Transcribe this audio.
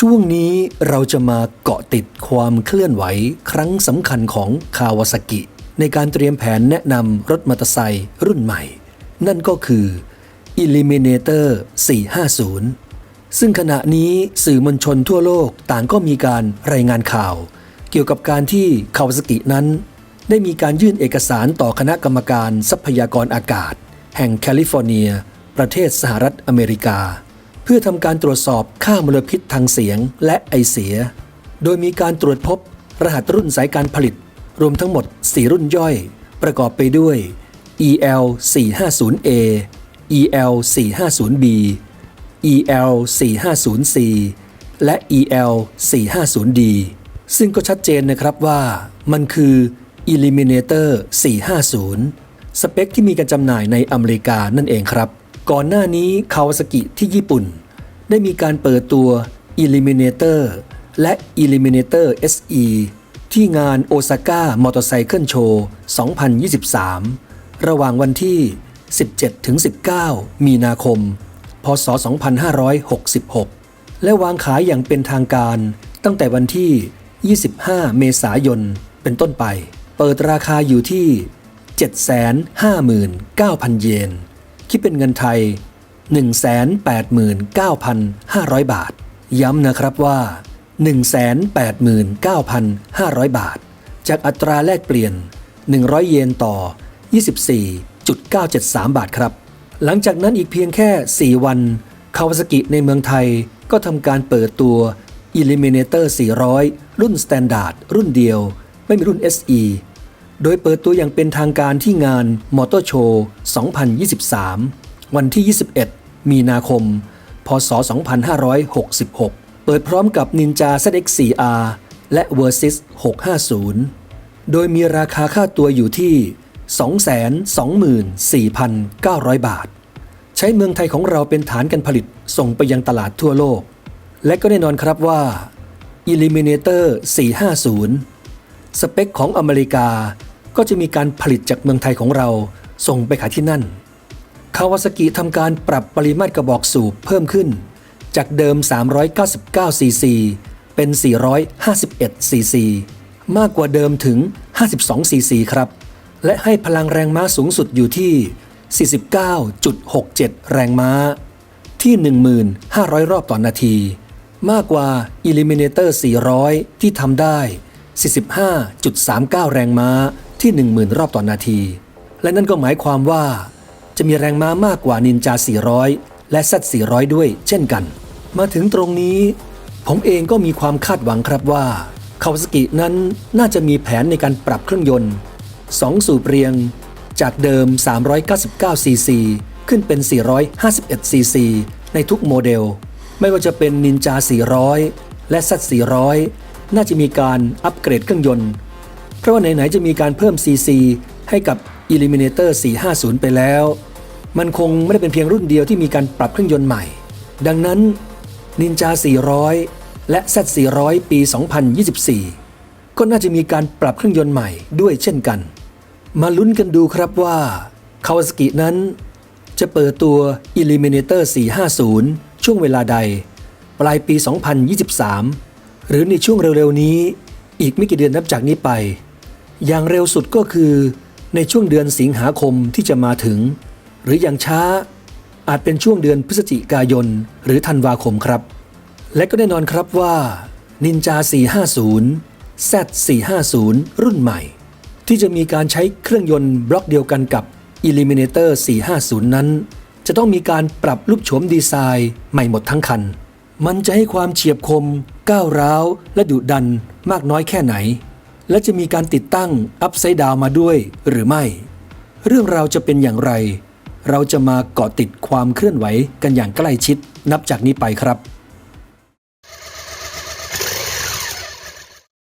ช่วงนี้เราจะมาเกาะติดความเคลื่อนไหวครั้งสำคัญของคาวาซากิ ในการเตรียมแผนแนะนำรถมอเตอร์ไซค์รุ่นใหม่ นั่นก็คือ Eliminator 450 ซึ่งขณะนี้สื่อมวลชนทั่วโลกต่างก็มีการรายงานข่าว เกี่ยวกับการที่คาวาซากินั้น ได้มีการยื่นเอกสารต่อคณะกรรมการทรัพยากรอากาศ แห่งแคลิฟอร์เนีย ประเทศสหรัฐอเมริกา เพื่อทำการตรวจสอบค่ามลพิษทางเสียงและไอเสีย โดยมีการตรวจพบรหัสรุ่นสายการผลิต รวมทั้งหมด 4 รุ่นย่อย ประกอบไปด้วย EL 450A EL 450B EL 450C และ EL 450D ซึ่งก็ชัดเจนนะครับว่ามันคือ Eliminator 450 สเปคที่มีการจำหน่ายในอเมริกานั่นเองครับ ก่อนหน้านี้คาวาซากิที่ญี่ปุ่น ได้มีการเปิดตัว Eliminator และ Eliminator SE ที่งานโอซาก้ามอเตอร์ไซค์โชว์ 2023 ระหว่างวันที่ 17-19 มีนาคม พศ 2566 และวางขายอย่างเป็นทางการตั้งแต่วันที่ 25 เมษายน เป็นต้นไป เปิดราคาอยู่ที่ 759,000 เยน คิดเป็นเงินไทย 189,500 บาท ย้ำนะครับว่า 189,500 บาท จากอัตราแลกเปลี่ยน 100 เยนต่อ 24.973 บาทครับ หลังจากนั้นอีกเพียงแค่ 4 วันคาวาซากิในเมืองไทยก็ทำการเปิดตัว Eliminator 400 รุ่น Standard รุ่นเดียว ไม่มีรุ่น SE โดยเปิดตัวอย่างเป็นทางการที่งานมอเตอร์โชว์ 2023 วันที่ 21 มีนาคม พศ 2566 เปิดพร้อมกับ Ninja ZX4R และ Versys 650 โดยมีราคาค่าตัวอยู่ที่ 224,900 บาท ใช้เมืองไทยของเราเป็นฐานการผลิตส่งไปยังตลาดทั่วโลก และก็แน่นอนครับว่า Eliminator 450 สเปคของอเมริกาก็จะมีการผลิตจากเมืองไทยของเราส่งไปขายที่นั่น คาวาซากิทำการปรับปริมาตรกระบอกสูบเพิ่มขึ้น จากเดิม 399 ซีซี เป็น 451 ซีซี มากกว่าเดิมถึง 52 ซีซีครับ และให้พลังแรงม้าสูงสุดอยู่ที่ 49.67 แรงม้า ที่ 1,500 รอบต่อนนาที มากกว่า Eliminator 400 ที่ทำได้ 45.39 แรงม้าที่ 10,000 รอบต่อนนาที และนั่นก็หมายความว่า จะมีแรงม้ามากกว่านินจา 400 และ Z 400 ด้วยเช่นกัน มาถึงตรงนี้ ผมเองก็มีความคาดหวังครับว่าคาวาซากินั้นน่าจะมีแผนในการปรับเครื่องยนต์ 2 สูบเรียง จากเดิม 399 ซีซีขึ้นเป็น 451 ซีซีในทุกโมเดล ไม่ว่าจะเป็นนินจา 400 และ Z 400 น่าจะมีการอัปเกรดเครื่องยนต์ เพราะว่าไหนๆจะมีการเพิ่ม CC ให้กับ Eliminator 450 ไปแล้ว มันคงไม่ได้เป็นเพียงรุ่นเดียวที่มีการปรับเครื่องยนต์ใหม่ ดังนั้น Ninja 400 และ Z 400ปี 2024 ก็น่าจะมีการปรับเครื่องยนต์ใหม่ด้วยเช่นกัน มาลุ้นกันดูครับว่าคาวาซากินั้นจะเปิดตัว Eliminator 450 ช่วงเวลาใด ปลายปี 2023 หรือในช่วงเร็วๆนี้อีกไม่กี่เดือนนับจากนี้ไป อย่างเร็วสุดก็คือในช่วงเดือนสิงหาคมที่จะมาถึง หรืออย่างช้าอาจเป็นช่วงเดือนพฤศจิกายน หรือธันวาคมครับ และก็แน่นอนครับว่า Ninja 450 Z 450รุ่นใหม่ ที่จะมีการใช้เครื่องยนต์บล็อกเดียวกันกับ Eliminator 450 นั้น จะต้องมีการปรับรูปโฉมดีไซน์ใหม่หมดทั้งคัน มันจะให้ความเฉียบคม ก้าวร้าว และดุดันมากน้อยแค่ไหน และจะมีการติดตั้งอัพไซด์ดาวมาด้วยหรือไม่ เรื่องราวจะเป็นอย่างไร เราจะมาเกาะติดความเคลื่อนไหวกันอย่างใกล้ชิดนับจากนี้ไปครับ